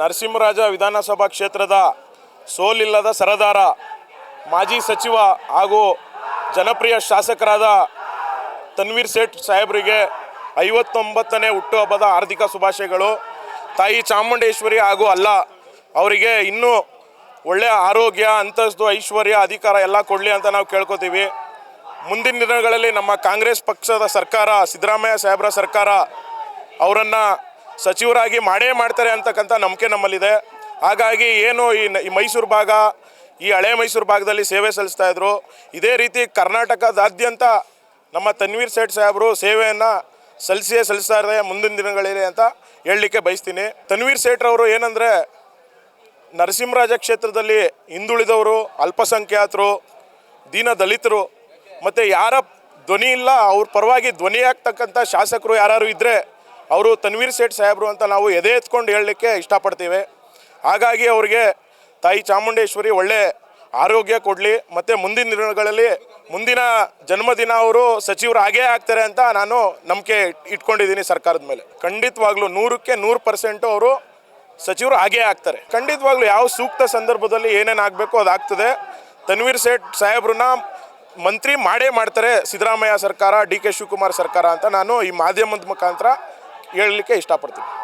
ನರಸಿಂಹರಾಜ ವಿಧಾನಸಭಾ ಕ್ಷೇತ್ರದ ಸೋಲಿಲ್ಲದ ಸರದಾರ ಮಾಜಿ ಸಚಿವ ಹಾಗೂ ಜನಪ್ರಿಯ ಶಾಸಕರಾದ ತನ್ವೀರ್ ಸೇಠ್ ಸಾಹೇಬರಿಗೆ ಐವತ್ತೊಂಬತ್ತನೇ ಹುಟ್ಟುಹಬ್ಬದ ಹಾರ್ದಿಕ ಶುಭಾಶಯಗಳು. ತಾಯಿ ಚಾಮುಂಡೇಶ್ವರಿ ಹಾಗೂ ಅಲ್ಲ, ಅವರಿಗೆ ಇನ್ನೂ ಒಳ್ಳೆಯ ಆರೋಗ್ಯ, ಅಂತಸ್ತು, ಐಶ್ವರ್ಯ, ಅಧಿಕಾರ ಎಲ್ಲ ಕೊಡಲಿ ಅಂತ ನಾವು ಕೇಳ್ಕೊತೀವಿ. ಮುಂದಿನ ದಿನಗಳಲ್ಲಿ ನಮ್ಮ ಕಾಂಗ್ರೆಸ್ ಪಕ್ಷದ ಸರ್ಕಾರ, ಸಿದ್ದರಾಮಯ್ಯ ಸಾಹೇಬ್ರ ಸರ್ಕಾರ ಅವರನ್ನು ಸಚಿವರಾಗಿ ಮಾಡೇ ಮಾಡ್ತಾರೆ ಅಂತಕ್ಕಂಥ ನಂಬಿಕೆ ನಮ್ಮಲ್ಲಿದೆ. ಹಾಗಾಗಿ ಏನು ಈ ಮೈಸೂರು ಭಾಗ, ಈ ಹಳೆ ಮೈಸೂರು ಭಾಗದಲ್ಲಿ ಸೇವೆ ಸಲ್ಲಿಸ್ತಾ ಇದ್ರು. ಇದೇ ರೀತಿ ಕರ್ನಾಟಕದಾದ್ಯಂತ ನಮ್ಮ ತನ್ವೀರ್ ಸೇಠ್ ಸಾಹೇಬರು ಸೇವೆಯನ್ನು ಸಲ್ಲಿಸಿಯೇ ಸಲ್ಲಿಸ್ತಾ ಇದ್ದಾರೆ ಮುಂದಿನ ದಿನಗಳಿದೆ ಅಂತ ಹೇಳಲಿಕ್ಕೆ ಬಯಸ್ತೀನಿ. ತನ್ವೀರ್ ಸೇಠ್ರವರು ಏನಂದರೆ ನರಸಿಂಹರಾಜ ಕ್ಷೇತ್ರದಲ್ಲಿ ಹಿಂದುಳಿದವರು, ಅಲ್ಪಸಂಖ್ಯಾತರು, ದೀನ ದಲಿತರು, ಮತ್ತು ಯಾರ ಧ್ವನಿ ಇಲ್ಲ, ಅವ್ರ ಪರವಾಗಿ ಧ್ವನಿ ಆಗ್ತಕ್ಕಂಥ ಶಾಸಕರು ಯಾರು ಇದ್ದರೆ ಅವರು ತನ್ವೀರ್ ಸೇಠ್ ಸಾಹೇಬರು ಅಂತ ನಾವು ಎದೆ ಎತ್ಕೊಂಡು ಹೇಳಲಿಕ್ಕೆ ಇಷ್ಟಪಡ್ತೀವಿ. ಹಾಗಾಗಿ ಅವರಿಗೆ ತಾಯಿ ಚಾಮುಂಡೇಶ್ವರಿ ಒಳ್ಳೆ ಆರೋಗ್ಯ ಕೊಡಲಿ, ಮತ್ತು ಮುಂದಿನ ದಿನಗಳಲ್ಲಿ ಮುಂದಿನ ಜನ್ಮದಿನ ಅವರು ಸಚಿವರು ಹಾಗೇ ಆಗ್ತಾರೆ ಅಂತ ನಾನು ನಂಬಿಕೆ ಇಟ್ಕೊಂಡಿದ್ದೀನಿ ಸರ್ಕಾರದ ಮೇಲೆ. ಖಂಡಿತವಾಗ್ಲೂ ನೂರಕ್ಕೆ ನೂರು ಪರ್ಸೆಂಟು ಅವರು ಸಚಿವರು ಹಾಗೇ ಆಗ್ತಾರೆ. ಖಂಡಿತವಾಗ್ಲೂ ಯಾವ ಸೂಕ್ತ ಸಂದರ್ಭದಲ್ಲಿ ಏನೇನು ಆಗಬೇಕು ಅದಾಗ್ತದೆ ತನ್ವೀರ್ ಸೇಠ್ ಸಾಹೇಬ್ರನ್ನ ಮಂತ್ರಿ ಮಾಡೇ ಮಾಡ್ತಾರೆ ಸಿದ್ದರಾಮಯ್ಯ ಸರ್ಕಾರ, ಡಿ ಕೆ ಶಿವಕುಮಾರ್ ಸರ್ಕಾರ ಅಂತ ನಾನು ಈ ಮಾಧ್ಯಮದ ಮುಖಾಂತರ ಹೇಳಲಿಕ್ಕೆ ಇಷ್ಟಪಡ್ತೀನಿ.